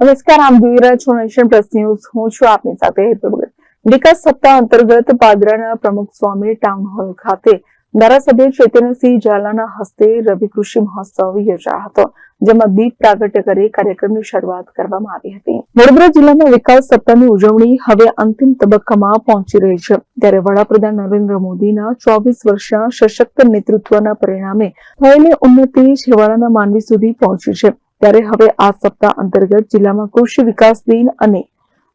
નમસ્કાર આપ જોઈ રહ્યા છો નેશન પ્લસ ન્યૂઝ. હું છું આપની સાથે હેતુ ભગત. વિકાસ સપ્તાહ અંતર્ગત પાદરાના પ્રમુખ સ્વામી ટાઉન હોલ ખાતે ધારાસભ્ય ચૈતન્યસિંહ ઝાલાના હસ્તે રવિ કૃષિ મહોત્સવ યોજાયો હતો, જેમાં દીપ પ્રાગટ્ય કરી કાર્યક્રમની શરૂઆત કરવામાં આવી હતી. વડોદરા જિલ્લામાં વિકાસ સપ્તાહની ઉજવણી હવે અંતિમ તબક્કામાં પહોંચી રહી છે. ત્યારે વડાપ્રધાન નરેન્દ્ર મોદીના ચોવીસ વર્ષના સશક્ત નેતૃત્વના પરિણામે થયેલી ઉન્નતિ છેવાડાના માનવી સુધી પહોંચી છે. ત્યારે હવે આ સપ્તાહ અંતર્ગત જિલ્લામાં કૃષિ વિકાસ દિન અને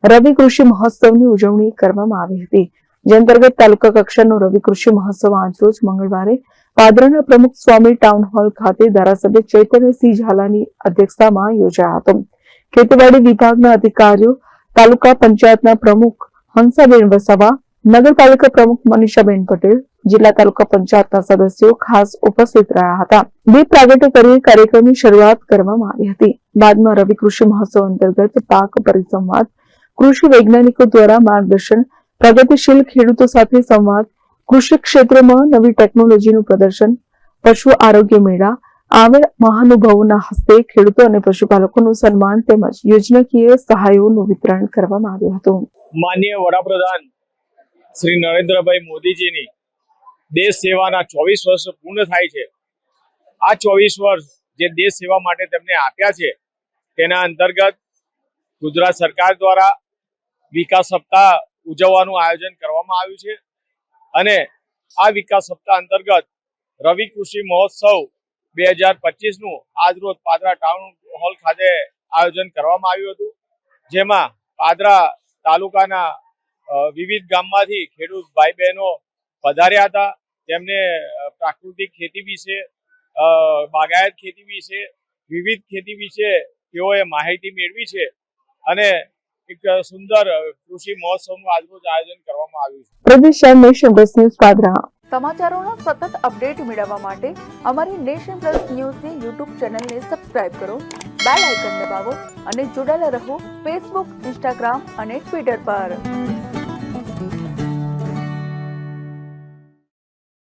રવિ કૃષિ મહોત્સવની ઉજવણી કરવામાં આવી હતી. જે અંતર્ગત તાલુકા કક્ષાનો રવિ કૃષિ મહોત્સવ આજરોજ મંગળવારે પાદરાના પ્રમુખ સ્વામી ટાઉન હોલ ખાતે ધારાસભ્ય ચૈતન્યસિંહ ઝાલાની અધ્યક્ષતામાં યોજાયો હતો. ખેતીવાડી વિભાગના અધિકારીઓ, તાલુકા પંચાયતના પ્રમુખ હંસાબેન વસાવા નગરપાલિકા પ્રમુખ મનીષાબેન પટેલ જિલ્લા તાલુકા પંચાયતના સદસ્યો ખાસ ઉપસ્થિત રહ્યા હતા દીપ પ્રાગટ્ય કરી કાર્યક્રમની શરૂઆત કરવામાં આવી હતી બાદમાં રવિ કૃષિ મહોત્સવ અંતર્ગત પાક પરિસંવાદ કૃષિ વૈજ્ઞાનિકો દ્વારા માર્ગદર્શન પ્રગતિશીલ ખેડૂતો સાથે સંવાદ કૃષિ ક્ષેત્રમાં નવી ટેકનોલોજીનું પ્રદર્શન પશુ આરોગ્ય મેળા આવેલ મહાનુભાવોના હસ્તે ખેડૂતો અને પશુપાલકોનું સન્માન તેમજ યોજનાકીય સહાયોનું વિતરણ કરવામાં આવ્યું હતું માન્ય વડાપ્રધાન શ્રી નરેન્દ્રભાઈ મોદીજીની દેશ સેવાના ચોવીસ વર્ષ પૂર્ણ થાય છે. આ ચોવીસ વર્ષ જે દેશ સેવા માટે તેમને આપ્યા છે, તેના અંતર્ગત ગુજરાત સરકાર દ્વારા વિકાસ સપ્તાહ ઉજવવાનું આયોજન કરવામાં આવ્યું છે અને આ વિકાસ સપ્તાહ અંતર્ગત રવિ કૃષિ મહોત્સવ બે હજાર પચીસનું આજરોજ પાદરા ટાઉન હોલ ખાતે આયોજન કરવામાં આવ્યું હતું, જેમાં પાદરા તાલુકાના વિવિધ ગામમાંથી ખેડૂત ભાઈ બહેનો પધાર્યા હતા. તેમને પ્રાકૃતિક ખેતી વિશે અ, બાગાયત ખેતી વિશે વિવિધ ખેતી વિશે તેઓએ માહિતી મેળવી છે અને એક સુંદર કૃષિ મહોત્સવનું આજરોજ આયોજન કરવામાં આવ્યું છે. પ્રદેશ નેશન પ્લસ ન્યૂઝ પાદરા સમાચારોનો સતત અપડેટ મેળવવા માટે અમારી નેશન પ્લસ ન્યૂઝની યુટ્યુબ ચેનલને સબસ્ક્રાઇબ કરો બેલ આઇકન દબાવો અને જોડાયેલા રહો ફેસબુક ઇન્સ્ટાગ્રામ અને ટ્વિટર પર.